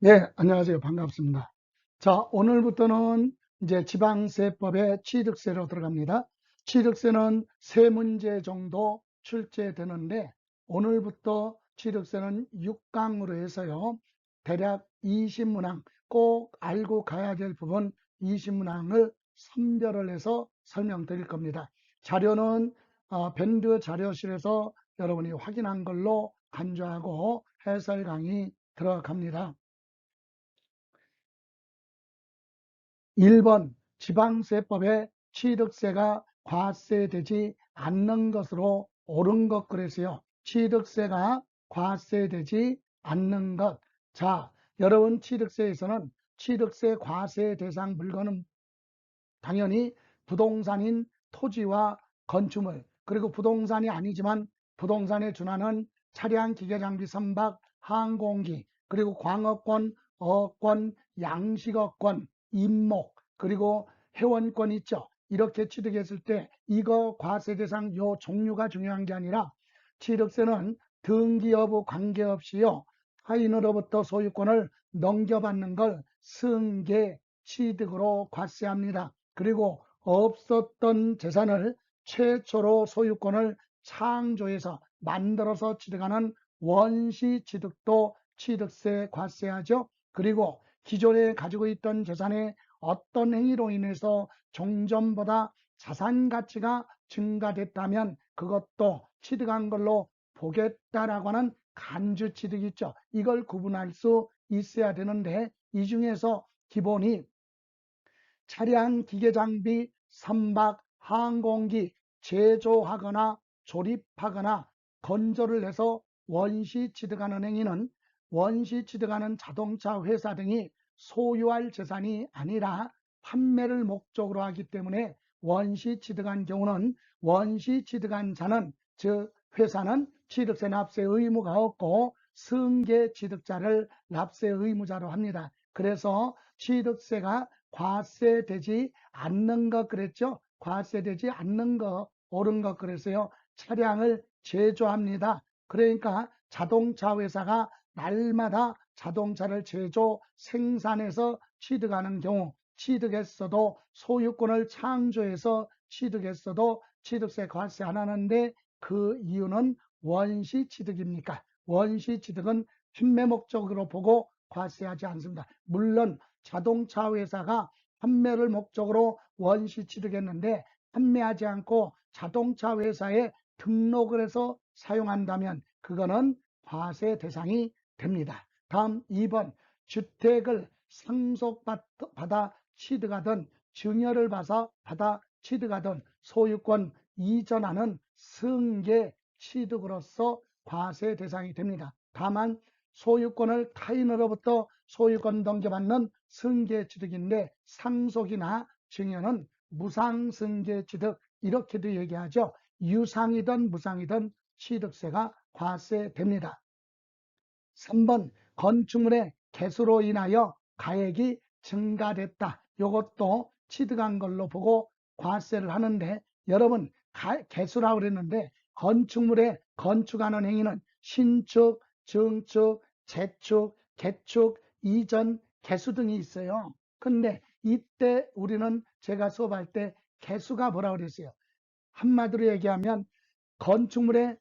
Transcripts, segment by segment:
네, 안녕하세요. 반갑습니다. 자, 오늘부터는 이제 지방세법의 취득세로 들어갑니다. 취득세는 세 문제 정도 출제되는데 오늘부터 취득세는 6강으로 해서요. 대략 20문항 꼭 알고 가야 될 부분 20문항을 선별을 해서 설명드릴 겁니다. 자료는 어, 밴드 자료실에서 여러분이 확인한 걸로 간주하고 해설 강의 들어갑니다. 1번 지방세법에 취득세가 과세되지 않는 것으로 옳은 것 그래서요. 취득세가 과세되지 않는 것. 자, 여러분 취득세에서는 취득세 과세 대상 물건은 당연히 부동산인 토지와 건축물 그리고 부동산이 아니지만 부동산에 준하는 차량, 기계장비, 선박, 항공기 그리고 광업권, 어권, 양식어권, 임목 그리고 회원권 있죠. 이렇게 취득했을 때 이거 과세 대상 요 종류가 중요한 게 아니라 취득세는 등기 여부 관계없이요. 타인으로부터 소유권을 넘겨받는 걸 승계 취득으로 과세합니다. 그리고 없었던 재산을 최초로 소유권을 창조해서 만들어서 취득하는 원시 취득도 취득세 과세하죠. 그리고 기존에 가지고 있던 재산의 어떤 행위로 인해서 종전보다 자산 가치가 증가됐다면 그것도 취득한 걸로 보겠다라고 하는 간주 취득이 있죠. 이걸 구분할 수 있어야 되는데 이 중에서 기본이 차량, 기계장비, 선박, 항공기 제조하거나 조립하거나 건조를 해서 원시 취득하는 행위는 원시 취득하는 자동차 회사 등이 소유할 재산이 아니라 판매를 목적으로 하기 때문에 원시 취득한 경우는 원시 취득한 자는 즉 회사는 취득세 납세 의무가 없고 승계 취득자를 납세 의무자로 합니다. 그래서 취득세가 과세되지 않는 것 그랬죠? 과세되지 않는 것, 옳은 것 그래서요. 차량을 제조합니다. 그러니까 자동차 회사가 날마다 자동차를 제조, 생산해서 취득하는 경우 취득했어도 소유권을 창조해서 취득했어도 취득세 과세 안 하는데 그 이유는 원시 취득입니까? 원시 취득은 판매 목적으로 보고 과세하지 않습니다. 물론 자동차 회사가 판매를 목적으로 원시 취득했는데 판매하지 않고 자동차 회사에 등록을 해서 사용한다면 그거는 과세 대상이 됩니다. 다음 2번 주택을 상속받아 취득하던 증여를 받아 받아 취득하던 소유권 이전하는 승계 취득으로서 과세 대상이 됩니다. 다만 소유권을 타인으로부터 소유권 넘겨받는 승계 취득인데 상속이나 증여는 무상 승계 취득 이렇게도 얘기하죠. 유상이든 무상이든 취득세가 과세됩니다. 3번 건축물의 개수로 인하여 가액이 증가됐다. 이것도 취득한 걸로 보고 과세를 하는데 여러분 개수라고 그랬는데 건축물에 건축하는 행위는 신축, 증축, 재축, 개축, 이전, 개수 등이 있어요. 근데 이때 우리는 제가 수업할 때 개수가 뭐라고 그랬어요? 한마디로 얘기하면 건축물에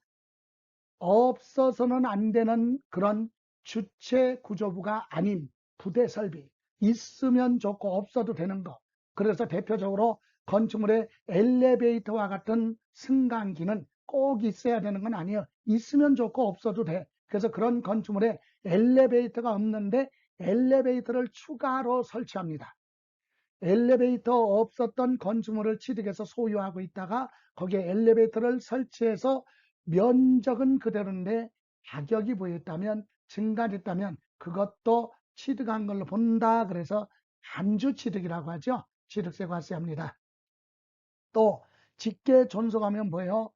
없어서는 안 되는 그런 주체 구조부가 아닌 부대 설비 있으면 좋고 없어도 되는 거. 그래서 대표적으로 건축물에 엘리베이터와 같은 승강기는 꼭 있어야 되는 건 아니에요. 있으면 좋고 없어도 돼. 그래서 그런 건축물에 엘리베이터가 없는데 엘리베이터를 추가로 설치합니다. 엘리베이터 없었던 건축물을 취득해서 소유하고 있다가 거기에 엘리베이터를 설치해서 면적은 그대로인데 가격이 보였다면 증가됐다면 그것도 취득한 걸로 본다. 그래서 간주 취득이라고 하죠. 취득세 과세합니다. 또 직계 존속하면 뭐예요?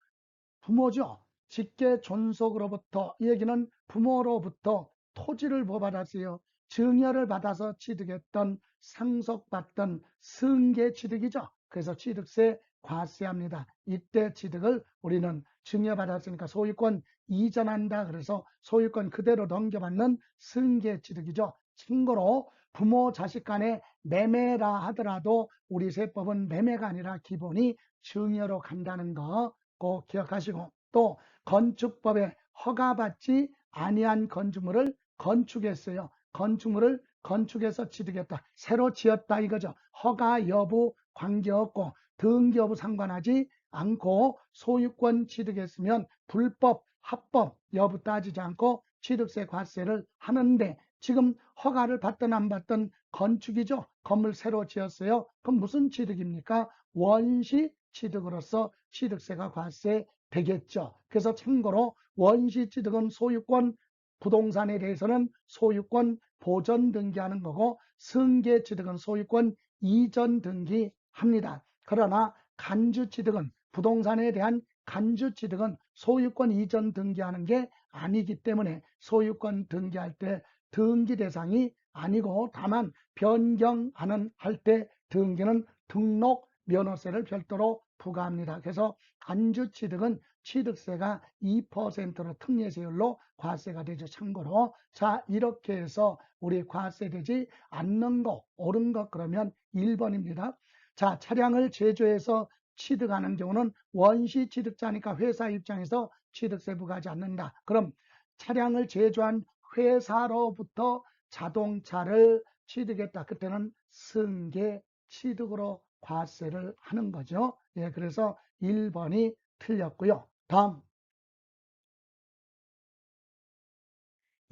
부모죠. 직계 존속으로부터 이 얘기는 부모로부터 토지를 보받았어요. 증여를 받아서 취득했던 상속받던 승계 취득이죠. 그래서 취득세 과세합니다. 이때 취득을 우리는 증여받았으니까 소유권 이전한다. 그래서 소유권 그대로 넘겨받는 승계 취득이죠. 참고로 부모 자식 간의 매매라 하더라도 우리 세법은 매매가 아니라 기본이 증여로 간다는 거 꼭 기억하시고 또 건축법에 허가받지 아니한 건축물을 건축했어요. 건축물을 건축해서 취득했다. 새로 지었다 이거죠. 허가 여부 관계없고 등기 여부 상관하지 않고 소유권 취득했으면 불법, 합법 여부 따지지 않고 취득세 과세를 하는데 지금 허가를 받든 안 받든 건축이죠. 건물 새로 지었어요. 그럼 무슨 취득입니까? 원시 취득으로서 취득세가 과세 되겠죠. 그래서 참고로 원시 취득은 소유권 부동산에 대해서는 소유권 보전 등기하는 거고 승계 취득은 소유권 이전 등기합니다. 그러나 간주 취득은 부동산에 대한 간주 취득은 소유권 이전 등기하는 게 아니기 때문에 소유권 등기할 때 등기 대상이 아니고 다만 변경하는 할 때 등기는 등록 면허세를 별도로 부과합니다. 그래서 간주 취득은 취득세가 2%로 특례세율로 과세가 되죠. 참고로 자 이렇게 해서 우리 과세 되지 않는 거 옳은 것 그러면 1번입니다. 자 차량을 제조해서 취득하는 경우는 원시 취득자니까 회사 입장에서 취득세 부과하지 않는다. 그럼 차량을 제조한 회사로부터 자동차를 취득했다. 그때는 승계 취득으로 과세를 하는 거죠. 예, 그래서 1번이 틀렸고요. 다음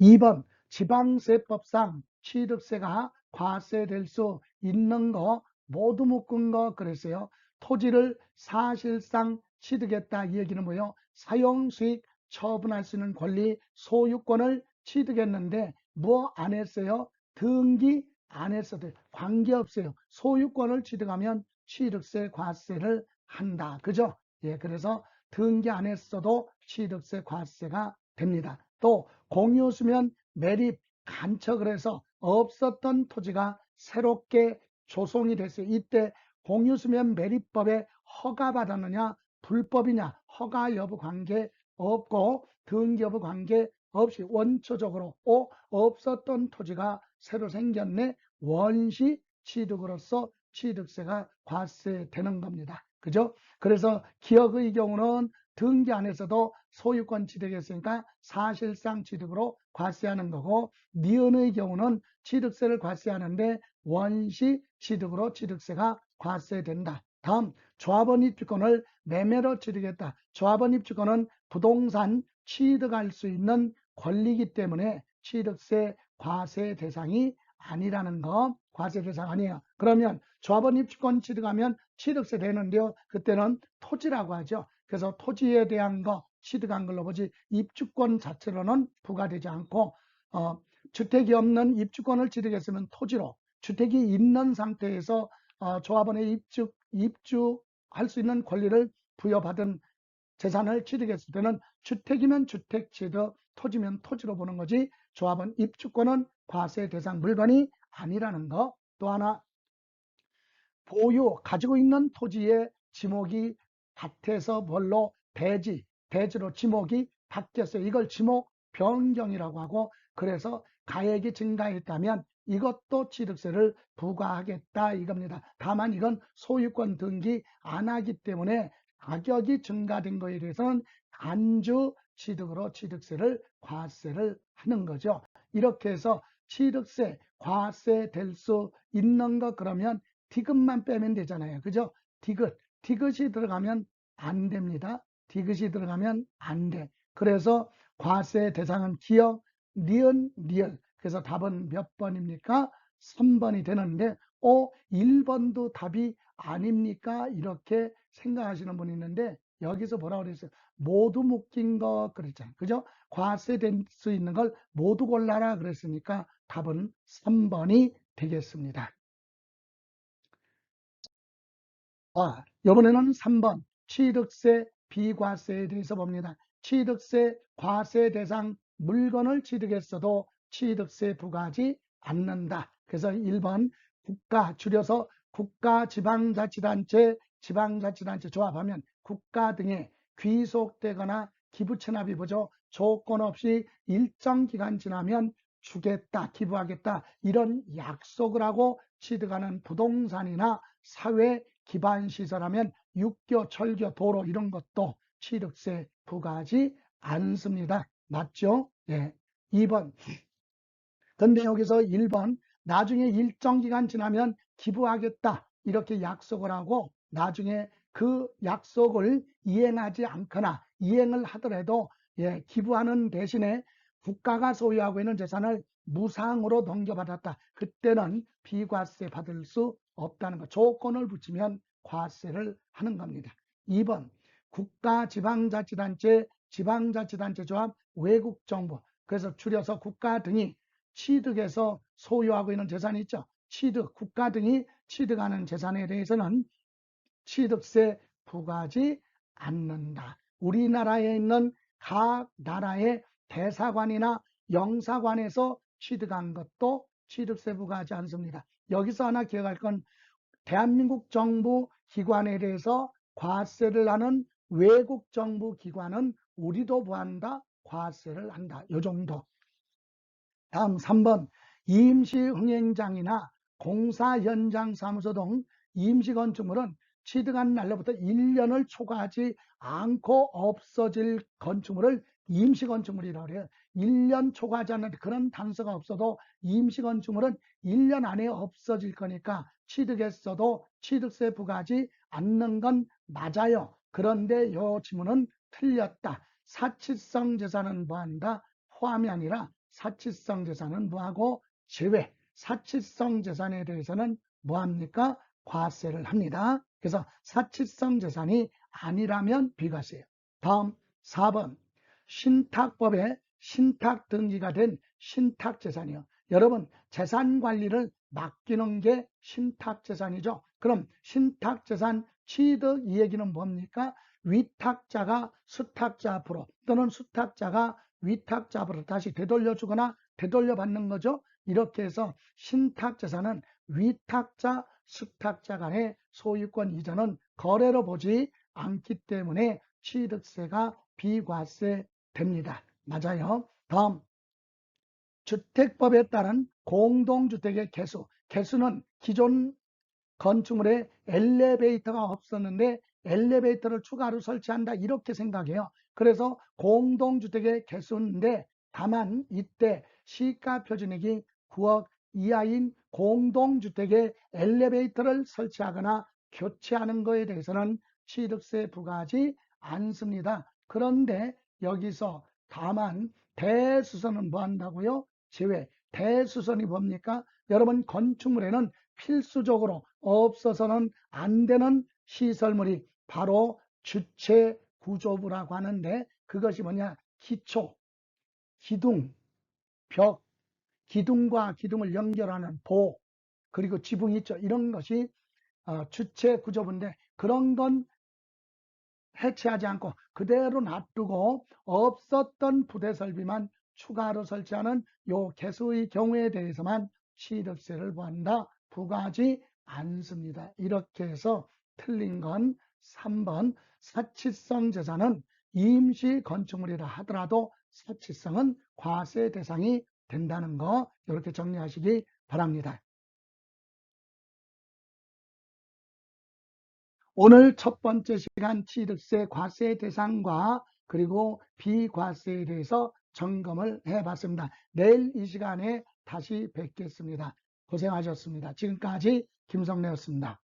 2번 지방세법상 취득세가 과세될 수 있는 거 모두 묶은 거 그랬어요. 토지를 사실상 취득했다 이 얘기는 뭐예요? 사용수익 처분할 수 있는 권리 소유권을 취득했는데 뭐 안 했어요? 등기 안 했어도 관계없어요. 소유권을 취득하면 취득세 과세를 한다. 그죠? 예, 그래서 등기 안 했어도 취득세 과세가 됩니다. 또 공유수면 매립 간척을 해서 없었던 토지가 새롭게 조성이 됐어요. 이때 공유수면 매립법에 허가받았느냐 불법이냐 허가 여부 관계 없고 등기 여부 관계 없이 원초적으로 오, 없었던 토지가 새로 생겼네 원시 취득으로서 취득세가 과세되는 겁니다. 그죠? 그래서 기업의 경우는 등기 안에서도 소유권 취득했으니까 사실상 취득으로 과세하는 거고 니은의 경우는 취득세를 과세하는데 원시 취득으로 취득세가 과세된다. 다음 조합원 입주권을 매매로 취득했다. 조합원 입주권은 부동산 취득할 수 있는 권리이기 때문에 취득세 과세 대상이 아니라는 거 과세 대상 아니에요. 그러면 조합원 입주권 취득하면 취득세 되는데요. 그때는 토지라고 하죠. 그래서 토지에 대한 거 취득한 걸로 보지 입주권 자체로는 부과되지 않고 어, 주택이 없는 입주권을 취득했으면 토지로 주택이 있는 상태에서 어, 조합원의 입주, 입주할 수 있는 권리를 부여받은 재산을 취득했을 때는 주택이면 주택 취득, 토지면 토지로 보는 거지 조합원 입주권은 과세 대상 물건이 아니라는 거. 또 하나 보유, 가지고 있는 토지의 지목이 밭에서 뭘로 대지, 대지로 지목이 바뀌었어요. 이걸 지목 변경이라고 하고 그래서 가액이 증가했다면 이것도 취득세를 부과하겠다 이겁니다. 다만 이건 소유권 등기 안 하기 때문에 가격이 증가된 거에 대해서는 간주 취득으로 취득세를 과세를 하는 거죠. 이렇게 해서 취득세 과세 될 수 있는 거 그러면 디귿만 빼면 되잖아요. 그죠? 디귿. 디귿이 들어가면 안 됩니다. 디귿이 들어가면 안 돼. 그래서 과세 대상은 기억, 니은, 리을. 그래서 답은 몇 번입니까? 3번이 되는데, 어, 1번도 답이 아닙니까? 이렇게 생각하시는 분이 있는데, 여기서 뭐라고 그랬어요? 모두 묶인 거 그랬잖아요. 그죠? 과세될 수 있는 걸 모두 골라라 그랬으니까 답은 3번이 되겠습니다. 아, 이번에는 3번 취득세 비과세에 대해서 봅니다. 취득세 과세 대상 물건을 취득했어도 취득세 부과하지 않는다. 그래서 1번 국가 줄여서 국가 지방자치단체 지방자치단체 조합하면 국가 등에 귀속되거나 기부채납이 보죠. 조건 없이 일정 기간 지나면 주겠다, 기부하겠다 이런 약속을 하고 취득하는 부동산이나 사회 기반 시설하면 육교, 철교, 도로 이런 것도 취득세 부과하지 않습니다. 맞죠? 예. 2번. 근데 여기서 1번 나중에 일정 기간 지나면 기부하겠다 이렇게 약속을 하고 나중에 그 약속을 이행하지 않거나 이행을 하더라도 예, 기부하는 대신에 국가가 소유하고 있는 재산을 무상으로 넘겨받았다. 그때는 비과세 받을 수 없다는 것. 조건을 붙이면 과세를 하는 겁니다. 2번 국가 지방자치단체 지방자치단체 조합 외국 정부 그래서 줄여서 국가 등이 취득해서 소유하고 있는 재산이 있죠. 취득, 국가 등이 취득하는 재산에 대해서는 취득세 부과하지 않는다. 우리나라에 있는 각 나라의 대사관이나 영사관에서 취득한 것도 취득세 부과하지 않습니다. 여기서 하나 기억할 건 대한민국 정부 기관에 대해서 과세를 하는 외국 정부 기관은 우리도 부한다, 과세를 한다. 요 정도. 다음 3번 임시흥행장이나 공사 현장 사무소 등 임시건축물은 취득한 날로부터 1년을 초과하지 않고 없어질 건축물을 임시건축물이라고 해요. 1년 초과하지 않는 그런 단서가 없어도 임시건축물은 1년 안에 없어질 거니까 취득했어도 취득세 부과하지 않는 건 맞아요. 그런데 이 지문은 틀렸다. 사치성 재산은 뭐한다? 포함이 아니라 사치성 재산은 뭐하고 제외. 사치성 재산에 대해서는 뭐합니까? 과세를 합니다. 그래서 사치성 재산이 아니라면 비과세예요. 다음 4번 신탁법에 신탁 등기가 된 신탁 재산이요. 여러분 재산 관리를 맡기는 게 신탁 재산이죠. 그럼 신탁 재산 취득 이 얘기는 뭡니까? 위탁자가 수탁자 앞으로 또는 수탁자가 위탁자 앞으로 다시 되돌려 주거나 되돌려 받는 거죠. 이렇게 해서 신탁 재산은 위탁자, 수탁자 간의 소유권 이전은 거래로 보지 않기 때문에 취득세가 비과세 됩니다. 맞아요. 다음 주택법에 따른 공동주택의 개수 개수는 기존 건축물에 엘리베이터가 없었는데 엘리베이터를 추가로 설치한다 이렇게 생각해요. 그래서 공동주택의 개수인데 다만 이때 시가 표준액이 9억 이하인 공동주택에 엘리베이터를 설치하거나 교체하는 것에 대해서는 취득세 부과하지 않습니다. 그런데 여기서 다만 대수선은 뭐 한다고요? 제외. 대수선이 뭡니까? 여러분 건축물에는 필수적으로 없어서는 안 되는 시설물이 바로 주체 구조부라고 하는데 그것이 뭐냐? 기초, 기둥, 벽, 기둥과 기둥을 연결하는 보, 그리고 지붕 있죠. 이런 것이 어, 주체 구조부인데 그런 건 해체하지 않고 그대로 놔두고 없었던 부대 설비만 추가로 설치하는 요 개수의 경우에 대해서만 취득세를 부한다. 부과하지 않습니다. 이렇게 해서 틀린 건 3번 사치성 재산은 임시 건축물이라 하더라도 사치성은 과세 대상이 된다는 거 이렇게 정리하시기 바랍니다. 오늘 첫 번째 시간 취득세 과세 대상과 그리고 비과세에 대해서 점검을 해봤습니다. 내일 이 시간에 다시 뵙겠습니다. 고생하셨습니다. 지금까지 김성래였습니다.